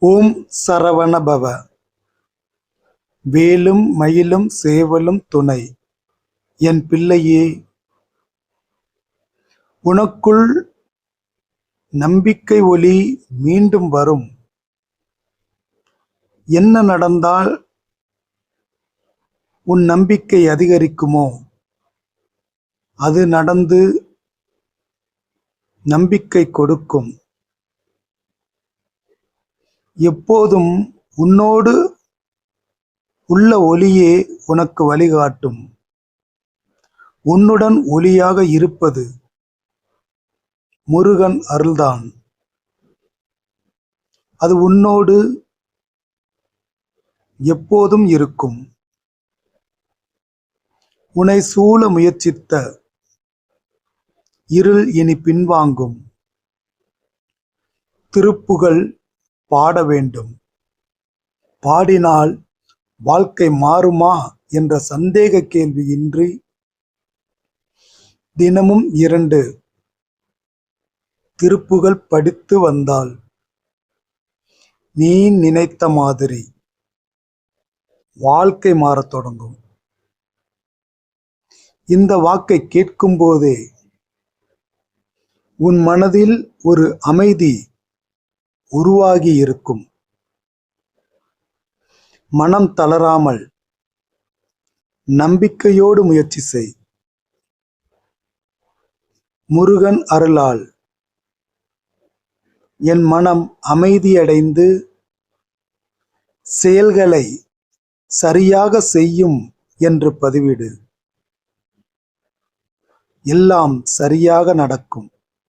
ஓம் சரவணபவ. வேலும் மயிலும் சேவலும் துணை. என் பிள்ளையே உனக்குள் நம்பிக்கை ஒளி மீண்டும் வரும். என்ன நடந்தால் உன் நம்பிக்கை அதிகரிக்குமோ? அது நடந்து நம்பிக்கை கொடுக்கும். எப்போதும் உன்னோடு உள்ள ஒளியே உனக்கு வழிகாட்டும். உன்னுடன் ஒளியாக இருப்பது முருகன் அருள்தான். அது உன்னோடு எப்போதும் இருக்கும். உன்னை சூழ முயற்சித்த இருள் இனி பின்வாங்கும். திருப்புகள் பாட வேண்டும். பாடினால் வாழ்க்கை மாறுமா என்ற சந்தேக கேள்வியின்றி தினமும் இரண்டு திருப்புகள் படித்து வந்தால் நீ நினைத்த மாதிரி வாழ்க்கை மாறத் தொடங்கும். இந்த வாக்கை கேட்கும்போதே உன் மனதில் ஒரு அமைதி உருவாகி இருக்கும் மனம் தளராமல் நம்பிக்கையோடு முயற்சி செய். முருகன் அருளால் என் மனம் அமைதியடைந்து செயல்களை சரியாக செய்யும் என்று பதிவிடு. எல்லாம் சரியாக நடக்கும்.